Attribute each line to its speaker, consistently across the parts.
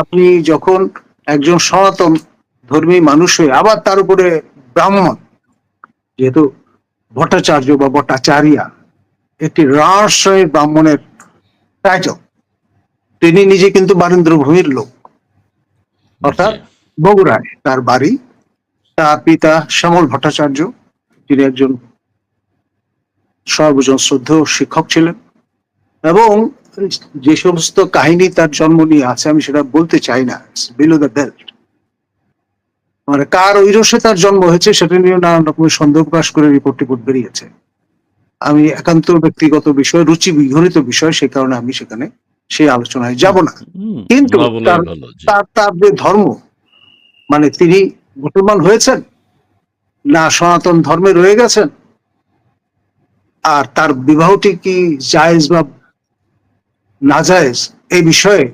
Speaker 1: আপনি যখন একজন সনাতন ধর্মী মানুষ হয়ে আবার তার উপরে ব্রাহ্মণ, যেহেতু ভট্টাচার্য বা ভট্টাচারিয়া একটি রহস্যের ব্রাহ্মণের টাইটেল তিনি নিজে কিন্তু বারেন্দ্র ভূমির লোক। অর্থাৎ বগুড়ায় তার বাড়ি, তার পিতা শ্যামল ভট্টাচার্য, তিনি একজন সর্বজন শ্রদ্ধেয় শিক্ষক ছিলেন এবং যে সমস্ত কাহিনী তার জন্ম নিয়ে আছে আমি সেটা বলতে চাই না। বিলো দ্য বেল্ট মানে কার ঐরসে তার জন্ম হয়েছে সেটা নিয়ে নানান রকমের সন্দেহ প্রকাশ করে রিপোর্ট টিপোর্ট বেরিয়েছে। আমি একান্ত ব্যক্তিগত বিষয় রুচি বিঘনিত বিষয় সেই কারণে আমি সেখানে সেই আলোচনায় যাব না। কিন্তু তার- তার তার যে ধর্ম মানে তিনি মুসলমান হয়েছেন না সনাতন ধর্মে রয়ে গেছেন আর তার বিবাহটি কি জায়েজ বা না জায়েজ এই বিষয়ে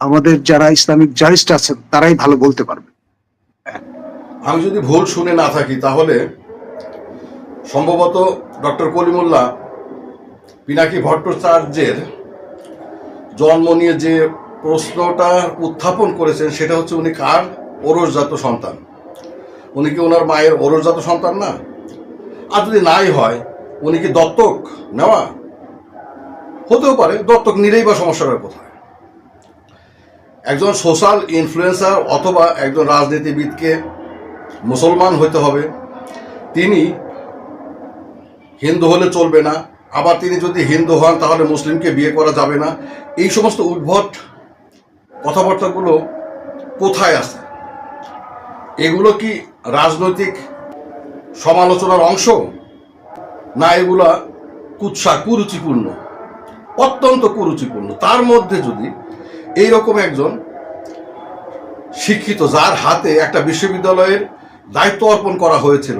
Speaker 1: আমাদের যারা ইসলামিক জারিস্ট আছেন, তারাই ভালো বলতে পারবে।
Speaker 2: আমি যদি ভুল শুনে না থাকি, তাহলে সম্ভবত ডক্টর কলিমুল্লাহ পিনাকি ভট্টাচার্যের জন্ম নিয়ে যে প্রশ্নটা উত্থাপন করেছেন, সেটা হচ্ছে উনি কার ওরসজাত সন্তান? উনি কি ওনার মায়ের ওরসজাত সন্তান না? আর যদি নাই হয়, উনি কি দত্তক নেওয়া? হতেও পারে, দত্তক নিলেই বা সমস্যাটা কোথায়? একজন সোশ্যাল ইনফ্লুয়েন্সার অথবা একজন রাজনীতিবিদকে মুসলমান হতে হবে, তিনি হিন্দু হলে চলবে না, আবার তিনি যদি হিন্দু হন তাহলে মুসলিমকে বিয়ে করা যাবে না, এই সমস্ত উদ্ভট কথাবার্তাগুলো কোথায় আছে? এগুলো কি রাজনৈতিক সমালোচনার অংশ? না এগুলা কুৎসা কুরুচিপূর্ণ? অত্যন্ত কুরুচিপূর্ণ। তার মধ্যে যদি এই রকম একজন শিক্ষিত, যার হাতে একটা বিশ্ববিদ্যালয়ের দায়িত্ব অর্পণ করা হয়েছিল,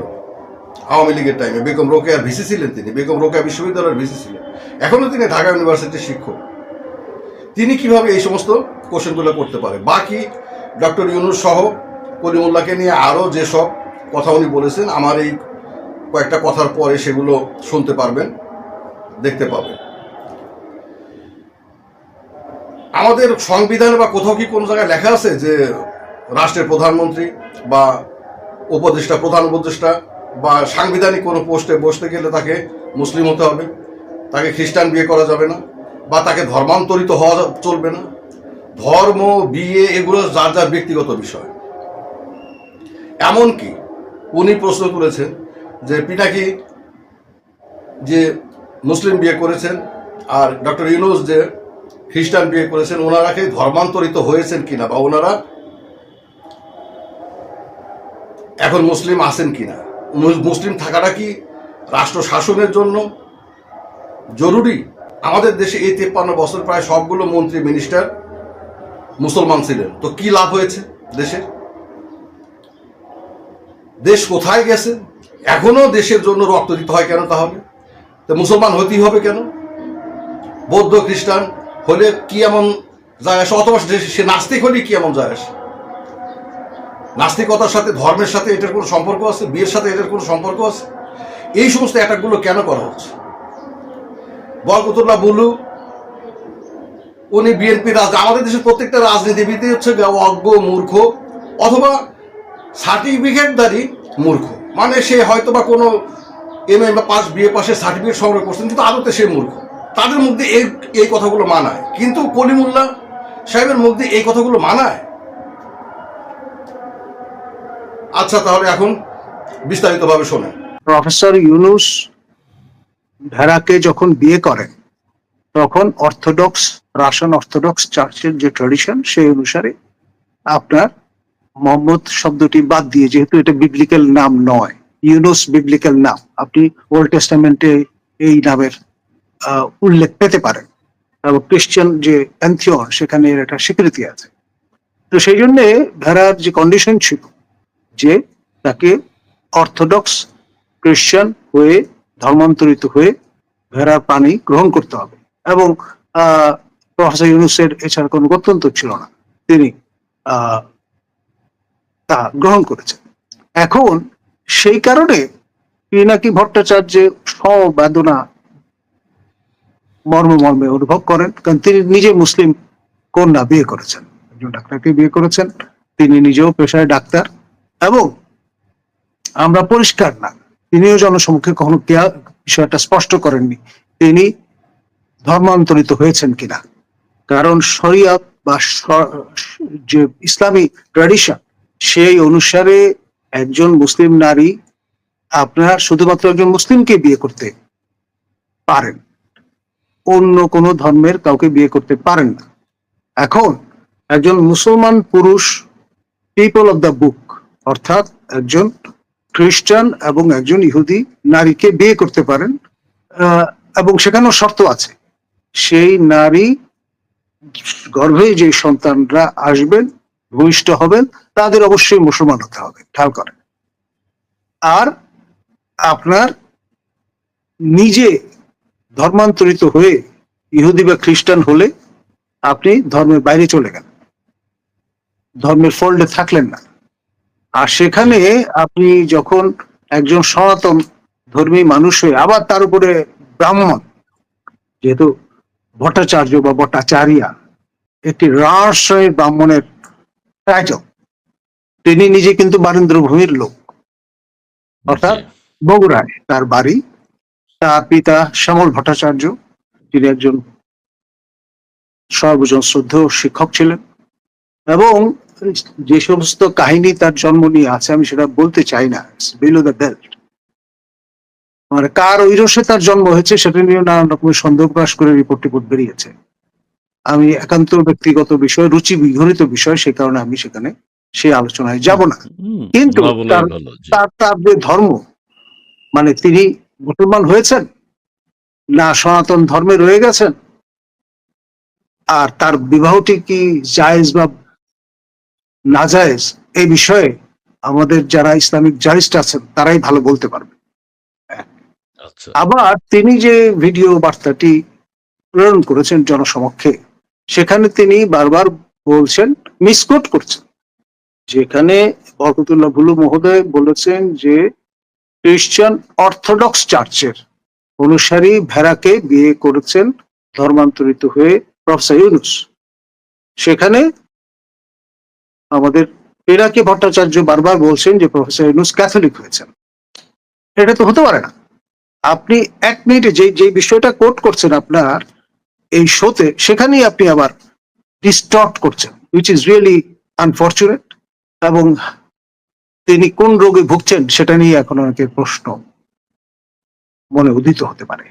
Speaker 2: আওয়ামী লীগের টাইমে বেগম রোকেয়ার ভিসি ছিলেন তিনি, বেগম রোকেয়া বিশ্ববিদ্যালয়ের ভিসি ছিলেন। এখনও তিনি ঢাকা ইউনিভার্সিটির শিক্ষক। তিনি কীভাবে এই সমস্ত কোশ্চেনগুলো করতে পারে? বাকি ডক্টর ইউনুস সহ কলিমুল্লাহকে নিয়ে আরও যেসব কথা উনি বলেছেন, আমার এই কয়েকটা কথার পরে সেগুলো শুনতে পারবেন, দেখতে পাবেন। আমাদের সংবিধানে বা কোথাও কি কোনো জায়গায় লেখা আছে যে রাষ্ট্রের প্রধানমন্ত্রী বা উপদেষ্টা, প্রধান উপদেষ্টা বা সাংবিধানিক কোনো পোস্টে বসতে গেলে তাকে মুসলিম হতে হবে, তাকে খ্রিস্টান বিয়ে করা যাবে না, বা তাকে ধর্মান্তরিত হওয়া চলবে না। ধর্ম, বিয়ে এগুলো যার যার ব্যক্তিগত বিষয়। এমনকি উনি প্রশ্ন তুলেছেন যে পিনাকি যে মুসলিম বিয়ে করেছেন আর ডক্টর ইউনুস যে খ্রিস্টান বিয়ে করেছেন, ওনারা কি ধর্মান্তরিত হয়েছেন কিনা বা ওনারা এখন মুসলিম আছেন কিনা? মুসলিম থাকাটা কি রাষ্ট্র শাসনের জন্য জরুরি? আমাদের দেশে এই তেপ্পান্ন বছর প্রায় সবগুলো মন্ত্রী মিনিস্টার মুসলমান ছিলেন। তো কি লাভ হয়েছে দেশের দেশ কোথায় গেছে? এখনও দেশের জন্য রক্ত দিতে হয় কেন তাহলে? তো মুসলমান হতেই হবে কেন? বৌদ্ধ খ্রিস্টান হলে কি এমন যায় আসে? অথবা সে- নাস্তিক হলে কি এমন যায় আসে? নাস্তিকতার সাথে, ধর্মের সাথে এটার কোনো সম্পর্ক আছে? বিয়ের সাথে এটার কোনো সম্পর্ক আছে? এই সমস্ত অ্যাটাকগুলো কেন করা হচ্ছে? বরকতুল্লাহ বুলু, উনি বিএনপি রাজ আমাদের দেশের প্রত্যেকটা রাজনীতিবিদই হচ্ছে অজ্ঞ, মূর্খ, অথবা সার্টিফিকেটদারি মূর্খ। মানে সে হয়তো বা কোনো এম এ বা পাস বিএ পাশে সার্টিফিকেট সংগ্রহ করছেন, কিন্তু আদতে সে মূর্খ। তাদের মধ্যে এই এই কথাগুলো মানায়। কিন্তু কলিমুল্লাহ সাহেবের মধ্যে এই কথাগুলো মানায়? আচ্ছা তাহলে এখন বিস্তারিতভাবে শোনেন।
Speaker 1: প্রফেসর ইউনুস ভেড়াকে যখন বিয়ে করেন, তখন অর্থোডক্স, রাশন অর্থোডক্স চার্চের যে ট্রেডিশন সেই অনুসারে আপনার মোহাম্মদ শব্দটি বাদ দিয়ে, যেহেতু এটা বিবলিক্যাল নাম নয়, ইউনুস বিবলিক্যাল নাম, আপনি ওল্ড টেস্টামেন্টে এই নামের উল্লেখ পেতে পারেন। এবং ক্রিশ্চিয়ান যে প্যান্থিয়ন সেখানে এর একটা স্বীকৃতি আছে। তো সেই জন্য ভেড়ার যে কন্ডিশন ছিল যে তাকে অর্থোডক্স ক্রিশ্চিয়ান হয়ে, ধর্মান্তরিত হয়ে ভেড়ার পানি গ্রহণ করতে হবে। এবং প্রফেসর ইউনুসের এছাড়া কোনো গত্যন্তর ছিল না। তিনি তা গ্রহণ করেছেন। এখন সেই কারণে পিনাকি ভট্টাচার্যের সমবেদনা মর্ম মর্মে অনুভব করেন, কারণ তিনি নিজে মুসলিম কন্যা বিয়ে করেছেন। একজন ডাক্তারকে বিয়ে করেছেন, তিনি নিজেও পেশায় ডাক্তার, এবং আমরা পরিষ্কার না, তিনিও জনসমক্ষে কখনো কেয়া- বিষয়টা স্পষ্ট করেননি, তিনি ধর্মান্তরিত হয়েছেন কিনা। কারণ শরিয়াত বা যে ইসলামী ট্র্যাডিশন সেই অনুসারে একজন মুসলিম নারী আপনার শুধুমাত্র একজন মুসলিমকে বিয়ে করতে পারেন। অন্য কোনো ধর্মের কাউকে বিয়ে করতে পারেন না। এখন একজন মুসলমান পুরুষ পিপল অফ দ্য বুক অর্থাৎ একজন খ্রিস্টান এবং একজন ইহুদি নারীকে বিয়ে করতে পারেন এবং সেখানেও শর্ত আছে। সেই নারী গর্ভে যে সন্তানরা আসবেন, ভূমিষ্ঠ হবেন, তাদের অবশ্যই মুসলমান হতে হবে, খেয়াল করেন। আর আপনার নিজে ধর্মান্তরিত হয়ে ইহুদি বা খ্রিস্টান হলে আপনি ধর্মের বাইরে চলে গেলেন। ধর্মের ফোল্ডে থাকলেন না। আর সেখানে আপনি যখন একজন সনাতন ধর্মী মানুষ হয়ে আবার তার উপরে ব্রাহ্মণ যেহেতু ভট্টাচার্য বা ভট্টাচারিয়া একটি রাজশাহীর ব্রাহ্মণের টাইটেল তিনি নিজে কিন্তু বারেন্দ্র ভূমির লোক। অর্থাৎ বগুড়ায় তার বাড়ি তার পিতা শ্যামল ভট্টাচার্য তিনি একজন সর্বজন শ্রদ্ধেয় শিক্ষক ছিলেন এবং যে সমস্ত কাহিনী তার জন্ম নিয়ে আছে আমি সেটা বলতে চাই না। বিলো দ্য বেল্ট মানে কার ঐরসে তার জন্ম হয়েছে সেটা নিয়ে নানান রকমের সন্দেহ প্রকাশ করে রিপোর্ট টিপোর্ট বেরিয়েছে। আমি একান্ত ব্যক্তিগত বিষয় রুচি বিঘরিত বিষয় সে কারণে আমি সেখানে সেই আলোচনায় যাব না। কিন্তু তার- তার তার যে ধর্ম মানে তিনি মুসলমান হয়েছেন? না সনাতন ধর্মে রয়ে গেছেন? আর তার বিবাহটি কি জায়েজ বা না জায়েজ এই বিষয়ে আমাদের যারা ইসলামিক জারিস্ট আছেন তারাই ভালো বলতে পারবে।
Speaker 3: আচ্ছা।
Speaker 1: আবার তিনি যে ভিডিও বার্তাটি প্রেরণ করেছেন জনসমক্ষে সেখানে তিনি বারবার বলছেন মিসকোট করছেন। যেখানে বরকতুল্লাহ ভুলু মহোদয় বলেছেন যে খ্রিস্টান অর্থোডক্স চার্চের অনুসারী ভেড়াকে বিয়ে করেছেন ধর্মান্তরিত হয়ে প্রফেসর ইউনুস। সেখানে আমাদের পিনাকি ভট্টাচার্য বারবার বলছেন যে প্রফেসর ইউনুস ক্যাথলিক হয়েছেন। এটা তো হতে পারে না। আপনি এক মিনিটে যে যে বিষয়টা কোট করছেন আপনার এই শোতে, সেখানেই আপনি আবার ডিস্টর্ট করছেন উইচ ইজ রিয়েলি আনফর্চুনেট এবং তিনি কোন রোগে ভুগছেন সেটা নিয়ে এখন অনেকের প্রশ্ন মনে উদিত হতে পারে।